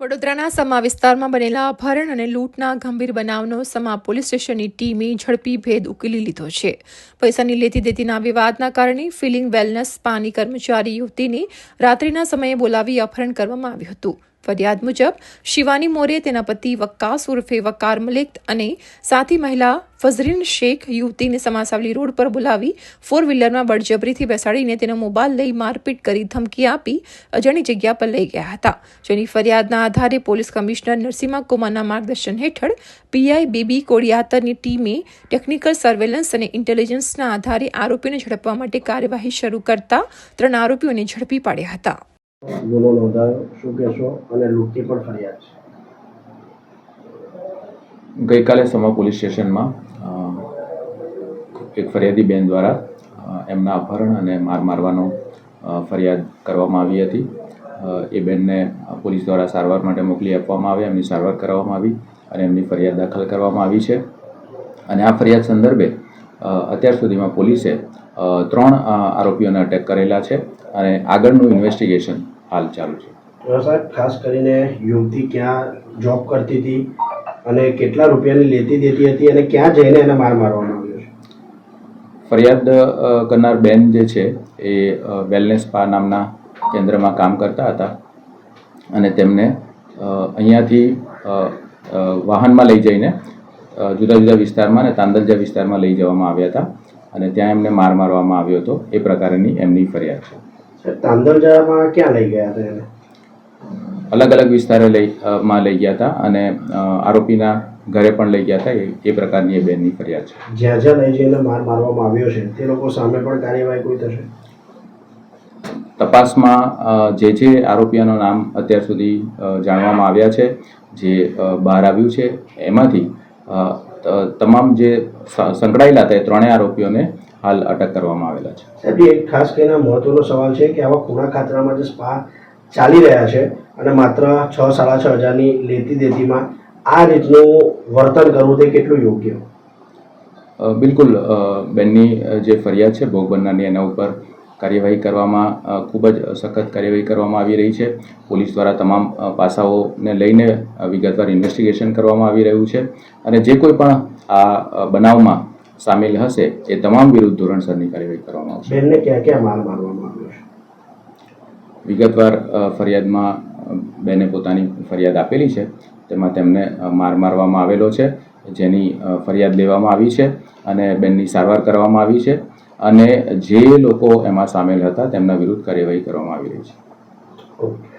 વડોદરાના સમા વિસ્તારમાં બનેલા અપહરણ અને લૂંટના ગંભીર બનાવનો સમા પોલીસ સ્ટેશનની ટીમે ઝડપી ભેદ ઉકેલી લીધો છે. પૈસાની લેતી દેતીના વિવાદના કારણે ફિલિંગ વેલનેસ સ્પાની કર્મચારી યુવતીને રાત્રિના સમયે બોલાવી અપહરણ કરવામાં આવ્યું હતું. ફરિયાદ મુજબ, શિવાની મોરે તેના પતિ વક્કાસ ઉર્ફે વકાર મલિક અને સાથી મહિલા ફઝરીન શેખ યુવતીને સમાસાવલી રોડ પર બોલાવી ફોર વ્હીલરમાં બળજબરીથી બેસાડીને તેનો મોબાઈલ લઈ મારપીટ કરી ધમકી આપી અજાણી જગ્યા પર લઈ ગયા હતા. જેની ફરિયાદના આધારે પોલીસ કમિશનર નરસિંહા કુમારના માર્ગદર્શન હેઠળ પીઆઈ બીબી કોડિયાતરની ટીમે ટેકનિકલ સર્વેલન્સ અને ઇન્ટેલિજન્સના આધારે આરોપીને ઝડપવા માટે કાર્યવાહી શરૂ કરતા ત્રણ આરોપીઓને ઝડપી પાડ્યા હતા. ગુનો નોંધાયો શું કહેશો અને લૂંટની પણ ફરિયાદ છે ગઈકાલે સમા પોલીસ સ્ટેશનમાં એક ફરિયાદી બેન દ્વારા એમના અપહરણ અને માર મારવાનો ફરિયાદ કરવામાં આવી હતી. એ બેનને પોલીસ દ્વારા સારવાર માટે મોકલી આપવામાં આવી, એમની સારવાર કરવામાં આવી અને એમની ફરિયાદ દાખલ કરવામાં આવી છે. અને આ ફરિયાદ સંદર્ભે અત્યાર સુધીમાં પોલીસે ત્રણ આરોપીઓને અટેક કરેલા છે અને આગળનું ઇન્વેસ્ટિગેશન હાલ ચાલુ છે. સાહેબ ખાસ કરીને યુવતી ક્યાં જોબ કરતી હતી અને કેટલા રૂપિયાની લેતી દેતી હતી અને ક્યાં જઈને એને માર મારવામાં આવ્યો છે? ફરિયાદ કરનાર બેન જે છે એ વેલનેસ સ્પા નામના કેન્દ્રમાં કામ કરતા હતા અને તેમને અહીંયાથી વાહનમાં લઈ જઈને જુદા જુદા વિસ્તારમાં અને તાંદલજા વિસ્તારમાં લઈ જવામાં આવ્યા હતા અને ત્યાં એમને માર મારવામાં આવ્યો હતો. એ પ્રકારની એમની ફરિયાદ છે. સાહેબ તાંદલજામાં ક્યાં લઈ ગયા હતા એને? અલગ અલગ વિસ્તારે લઈ માં લઈ ગયા હતા અને આરોપીના ઘરે પણ લઈ ગયા હતા. એ એ પ્રકારની એ બેનની ફરિયાદ છે. જ્યાં જ્યાં લઈ જઈને માર મારવામાં આવ્યો છે તે લોકો સામે પણ કાર્યવાહી કોઈ થશે? તપાસમાં જે જે આરોપીઓનું નામ અત્યાર સુધી જાણવામાં આવ્યા છે જે બહાર આવ્યું છે એમાંથી તમામ જે સંકળાયેલા હતા એ ત્રણેય આરોપીઓને હાલ અટક કરવામાં આવેલા છે. સાહેબ એક ખાસ કરીને મહત્વનો સવાલ છે કે આવા ખૂણા ખાતરામાં જે સ્પા ચાલી રહ્યા છે અને માત્ર છ સાડા છ હજારની લેતી દેતીમાં આ રીતનું વર્તન કરવું તે કેટલું યોગ્ય? બિલકુલ બેનની જે ફરિયાદ છે ભોગ બનનારની એના ઉપર કાર્યવાહી કરવામાં ખૂબ જ સખત કાર્યવાહી કરવામાં આવી રહી છે. પોલીસ દ્વારા તમામ પાસાઓને લઈને વિગતવાર ઇન્વેસ્ટિગેશન કરવામાં આવી રહ્યું છે. અને જે કોઈ પણ આ બનાવમાં સામેલ હશે એ તમામ વિરુદ્ધ ધોરણસરની કાર્યવાહી કરવામાં આવશે. બેનને ક્યાં ક્યાં માર મારવામાં આવ્યો છે? વિગતવાર ફરિયાદમાં બેને પોતાની ફરિયાદ આપેલી છે તેમાં તેમને માર મારવામાં આવેલો છે જેની ફરિયાદ લેવામાં આવી છે અને બેનની સારવાર કરવામાં આવી છે અને જે લોકો એમાં સામેલ હતા તેમના વિરુદ્ધ કાર્યવાહી કરવામાં આવી રહી છે. ઓકે.